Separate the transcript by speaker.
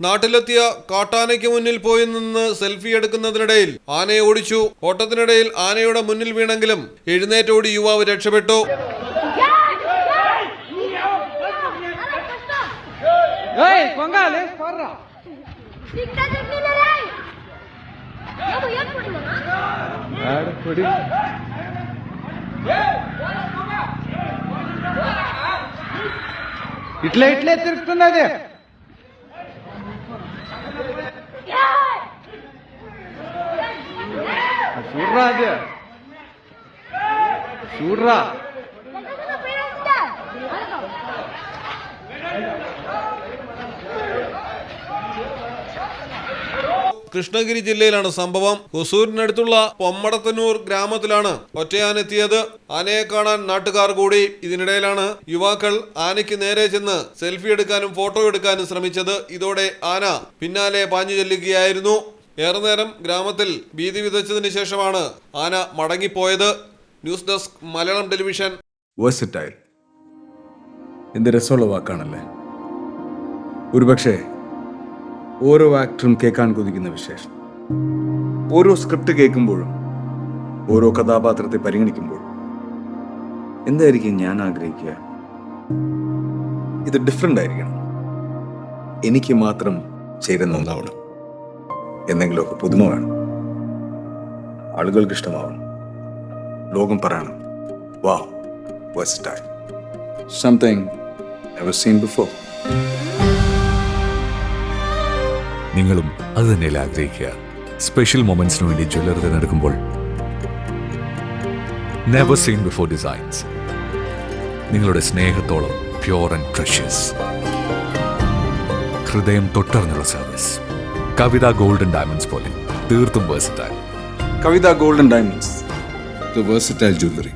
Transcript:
Speaker 1: നാട്ടിലെത്തിയ കാട്ടാനയ്ക്ക് മുന്നിൽ പോയി നിന്ന് സെൽഫി എടുക്കുന്നതിനിടയിൽ ആനയെ ഓടിച്ചു. ഓട്ടത്തിനിടയിൽ ആനയുടെ മുന്നിൽ വീണെങ്കിലും എഴുന്നേറ്റോടി യുവാവ് രക്ഷപ്പെട്ടു.
Speaker 2: ఇట్లా ఇట్లే తిరుగుతున్నది ചൂടാ അത് ചൂടാ.
Speaker 1: കൃഷ്ണഗിരി ജില്ലയിലാണ് സംഭവം. ഹുസൂരിനടുത്തുള്ള പൊമ്മടത്തന്നൂർ ഗ്രാമത്തിലാണ് ഒറ്റയാനെത്തിയത് ആനയെ കാണാൻ നാട്ടുകാർ കൂടി. ഇതിനിടയിലാണ് യുവാക്കൾ ആനയ്ക്ക് നേരെ ചെന്ന് സെൽഫി എടുക്കാനും ഫോട്ടോ എടുക്കാനും ശ്രമിച്ചത്. ഇതോടെ ആന പിന്നാലെ പാഞ്ഞു ചെല്ലുകയായിരുന്നു. ഏറെ നേരം ഗ്രാമത്തിൽ ഭീതി വിതച്ചതിന് ശേഷമാണ് ആന മടങ്ങിപ്പോയത്. News desk Malayalam television.
Speaker 3: Versatile എന്ത് രസമുള്ള വാക്കാണല്ലേ? ഒരുപക്ഷെ ഓരോ ആക്ടറും കേൾക്കാൻ കൊതിക്കുന്ന വിശേഷം. ഓരോ സ്ക്രിപ്റ്റ് കേൾക്കുമ്പോഴും ഓരോ കഥാപാത്രത്തെ പരിഗണിക്കുമ്പോഴും എന്തായിരിക്കും ഞാൻ ആഗ്രഹിക്കുക? ഇത് ഡിഫറെന്റ് ആയിരിക്കണം. എനിക്ക് മാത്രം ചേരുന്ന ഒന്നാവണം. എന്തെങ്കിലുമൊക്കെ പുതുമ വേണം. ആളുകൾക്ക് ഇഷ്ടമാവണം ലോകം പറയണം. വാ versatile. Something never seen before.
Speaker 4: നിങ്ങളും അത് തന്നെയല്ല ആഗ്രഹിക്കുക. സ്പെഷ്യൽ മൊമെന്റ്സിന് വേണ്ടി ജ്വല്ലറി തിരഞ്ഞെടുക്കുമ്പോൾ നെവർ സീൻ ബിഫോർ ഡിസൈൻസ് നിങ്ങളുടെ സ്നേഹത്തോളം പ്യോർ ആൻഡ് പ്രഷ്യസ് ഹൃദയം തൊട്ടറിഞ്ഞുള്ള സർവീസ് കവിത ഗോൾഡൻ ഡയമണ്ട്സ് പോലെ തീർത്തും versatile
Speaker 3: Kavitha golden diamonds. The versatile jewellery